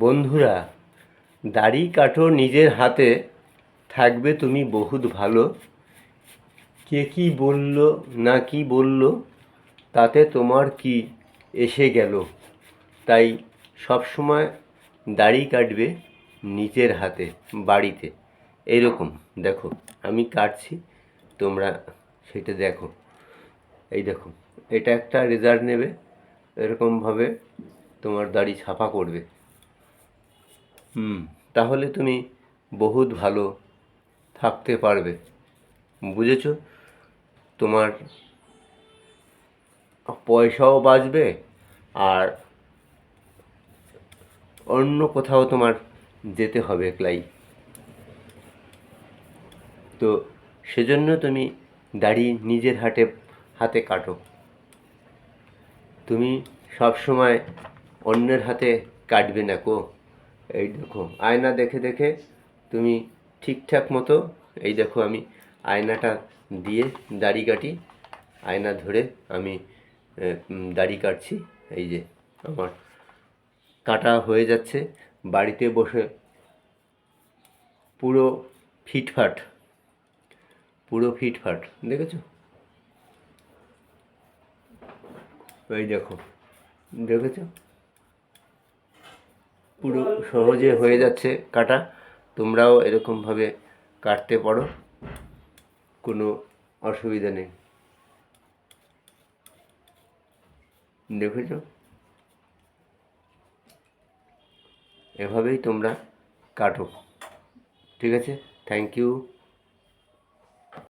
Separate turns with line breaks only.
বন্ধুরা, দাড়ি কাটো নিজের হাতে, থাকবে তুমি বহুত ভালো। কে কি বলল, না কি বলল, তাতে তোমার কি এসে গেল। তাই সবসময় দাড়ি কাটবে নিজের হাতে, বাড়িতে। এইরকম দেখো, আমি কাটছি, তোমরা সেটা দেখো। এই দেখো, এটা একটা রেজাল্ট নেবে, এরকমভাবে তোমার দাড়ি ছাপা করবে। তাহলে তুমি বহুত ভালো থাকতে পারবে। বুঝেছ? তোমার পয়সাও বাঁচবে আর অন্য কোথাও তোমার যেতে হবে ক্লাই তো সেজন্য তুমি দাড়ি নিজের হাতে হাতে কাটো। তুমি সব সময় অন্যের হাতে কাটবে না কো? এই দেখো, আয়না দেখে দেখে তুমি ঠিকঠাক মতো, এই দেখো আমি আয়নাটা দিয়ে দাড়ি কাটি, আয়না ধরে আমি দাড়ি কাটছি, এই যে আমার কাটা হয়ে যাচ্ছে, বাড়িতে বসে পুরো ফিটফাট পুরো ফিটফাট, দেখেছ? এই দেখো, দেখেছ? পুরো সহজে হয়ে যাচ্ছে কাটা। তোমরাও এরকমভাবে কাটতে পারো। কোনো অসুবিধা নেই। দেখেছ? এভাবেই তোমরা কাটো। ঠিক আছে? Thank you